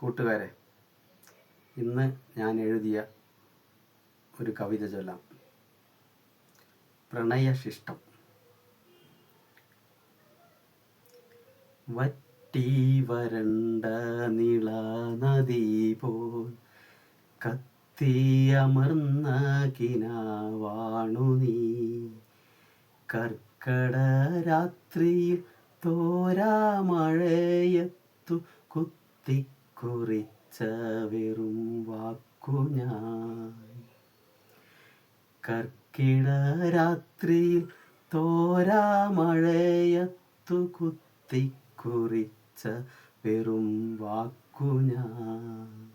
കൂട്ടുകാരെ ഇന്ന് ഞാൻ എഴുതിയ ഒരു കവിത ചൊല്ലാം. പ്രണയശിഷ്ടം. വറ്റി വരണ്ട നീള നദി പോൽ കത്തിയമർന്ന കിനാവാണു നീ. കർക്കട രാത്രിയിൽ തോരാ മഴയത്തു കുത്തിക്കുറിച്ച വെറും വാക്കു ഞാൻ. കർക്കിട രാത്രിയിൽ തോരാ മഴയത്തു കുത്തിക്കുറിച്ച വെറും വാക്കു ഞാൻ.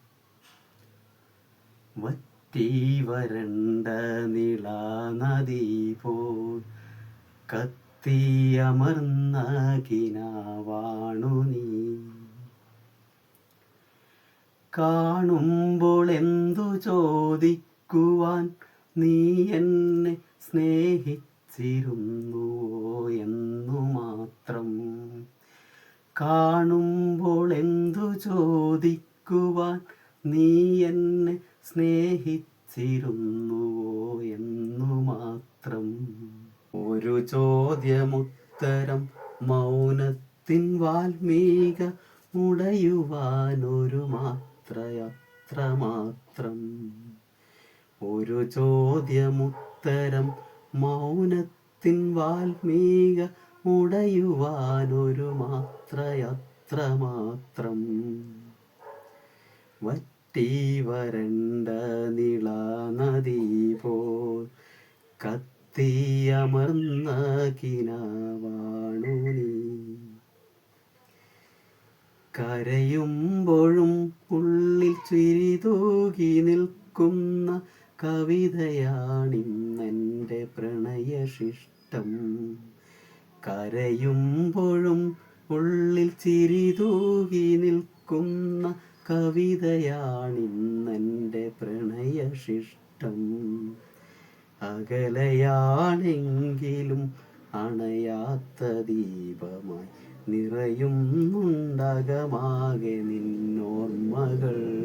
വറ്റി വരണ്ട നിള നദി പോൽ കത്തിയമർന്ന കിനാവാണു നീ. കാണുമ്പോൾ എന്തു ചോദിക്കുവാൻ നീ എന്നെ സ്നേഹിച്ചിരുന്നുവോ എന്നു മാത്രം? കാണുമ്പോൾ എന്തു ചോദിക്കുവാൻ നീ എന്നെ സ്നേഹിച്ചിരുന്നുവോ എന്നു മാത്രം? ഒരു ചോദ്യമുത്തരം മൗനത്തിൻ വാൽമീക മുടയുവാനൊരു മാത്രയത്ര മാത്രം ഒരു ചോദ്യമുത്തരം മൗനത്തിൻ വാൽമീക ഉടയുവാനൊരു മാത്രയത്ര മാത്രം വറ്റി വരണ്ട നിള നദി പോൽ കത്തിയമർന്ന കിനാവാണു നീ. കരയുമ്പോഴും ഉള്ളിൽ ചിരി തൂകി നിൽക്കുന്ന കവിതയാണിന്നെന്റെ പ്രണയശിഷ്ടം. കരയുമ്പോഴും ഉള്ളിൽ ചിരി തൂകി നിൽക്കുന്ന കവിതയാണിന്നെന്റെ പ്രണയശിഷ്ടം. അകലയാണെങ്കിലും അണയാത്ത ദീപമായി നിറയുന്നുണ്ടകമാകെ നിന്നോർമ്മകൾ.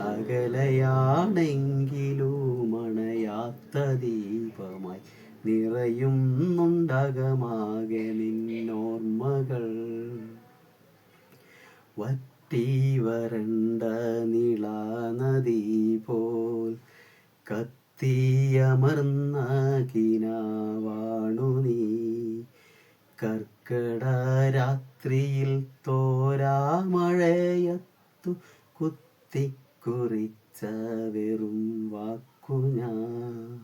അകലയാണെങ്കിലും അണയാത്ത ദീപമായി നിറയുന്നുണ്ടകമാകെ നിന്നോർമ്മകൾ. വറ്റി വരണ്ട നിള നദി പോൽ കത്തിയമർന്ന കിനാവാണു നീ. കർക്കടരാത്രിയിൽ തോരാമഴയത്തു കുത്തിക്കുറിച്ച വെറും വാക്കു ഞാൻ.